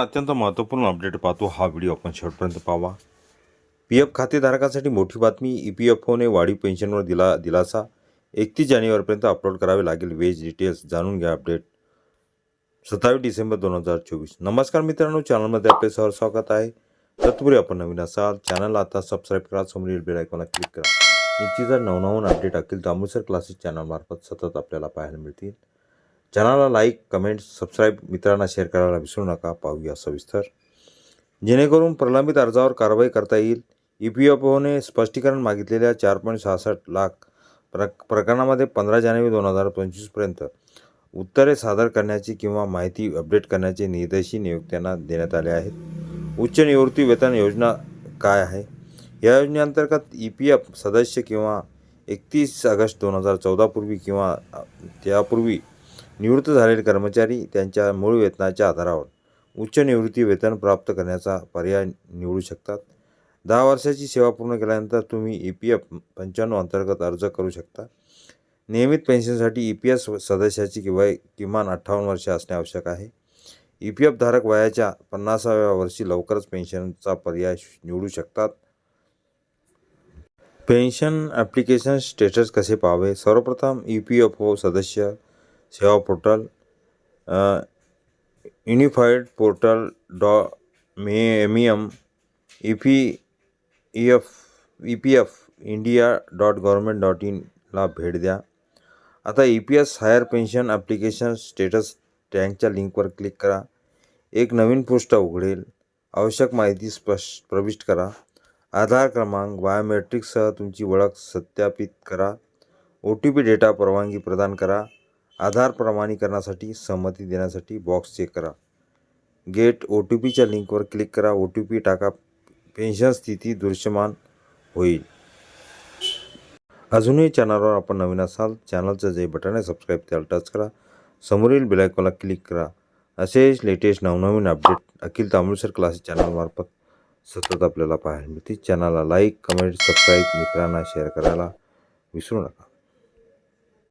अत्यंत महत्त्वपूर्ण अपडेट पाहतो हा व्हिडिओ आपण शेवटपर्यंत पाहावा. पी एफ खातेधारकांसाठी मोठी बातमी ई पी एफ ओने वाढीव पेन्शनवर दिला दिलासा. एकतीस जानेवारीपर्यंत अपलोड करावे लागेल वेज डिटेल्स जाणून घ्या अपडेट. सत्तावीस डिसेंबर दोन हजार चोवीस. नमस्कार मित्रांनो चॅनलमध्ये आपले सहर स्वागत आहे. तत्पूर्वी आपण नवीन असाल चॅनलला आता सबस्क्राईब करा समोरील बेल आयकॉनला क्लिक करा. निश्चित जर नवनवून अपडेट असेल तर अमृतसर क्लासेस चॅनलमार्फत सतत आपल्याला पाहायला मिळतील. चॅनलला लाईक कमेंट सबस्क्राईब मित्रांना शेअर करायला विसरू नका. पाहूया सविस्तर. जेणेकरून प्रलंबित अर्जावर कारवाई करता येईल. ई पी एफ ओने स्पष्टीकरण मागितलेल्या चार पॉईंट सहासष्ट लाख प्र प्रकरणामध्ये पंधरा जानेवारी दोन हजार पंचवीसपर्यंत उत्तरे सादर करण्याची किंवा माहिती अपडेट करण्याचे निर्देशही नियुक्त्यांना देण्यात आले आहेत. उच्च निवृत्ती वेतन योजना काय आहे? या योजनेअंतर्गत ई पी एफ सदस्य किंवा एकतीस ऑगस्ट दोन हजार चौदापूर्वी किंवा त्यापूर्वी निवृत्त झालेले कर्मचारी त्यांच्या मूळ वेतनाच्या आधारावर उच्च निवृत्ती वेतन प्राप्त करण्याचा पर्याय निवडू शकतात. दहा वर्षाची सेवा पूर्ण केल्यानंतर तुम्ही ई पी एफ पंच्याण्णव अंतर्गत अर्ज करू शकता. नियमित पेन्शनसाठी ई पी एस सदस्याची किंवा किमान अठ्ठावन्न वर्षे असणे आवश्यक आहे. ई पी एफ धारक वयाच्या पन्नासाव्या वर्षी लवकरच पेन्शनचा पर्याय निवडू शकतात. पेन्शन ॲप्लिकेशन स्टेटस कसे पाहावे? सर्वप्रथम ई पी एफ ओ सदस्य सेवा पोर्टल युनिफाईड पोर्टल डॉ मे M E M E P E F E P F India dot government dot इनला भेट द्या. आता E P S higher pension application status टँकच्या लिंकवर क्लिक करा. एक नवीन पृष्ठ उघडेल. आवश्यक माहिती स्पष्ट प्रविष्ट करा. आधार क्रमांक बायोमेट्रिकसह तुमची ओळख सत्यापित करा. ओ टी पी डेटा परवानगी प्रदान करा. आधार प्रमाणीकरणासाठी संमती देण्यासाठी बॉक्स चेक करा. गेट ओ टी पीच्या लिंकवर क्लिक करा. ओ टी पी टाका. पेन्शन स्थिती दृश्यमान होईल. अजूनही चॅनलवर आपण नवीन असाल चॅनलचं जे बटन आहे सबस्क्राईब त्याला टच करा. समोरील बेलायकॉनला क्लिक करा. असेच लेटेस्ट नवनवीन अपडेट अखिल तांबुळसर क्लासेस चॅनलमार्फत सतत आपल्याला पाहायला मिळतील. चॅनलला लाईक कमेंट सबस्क्राईब मित्रांना शेअर करायला विसरू नका.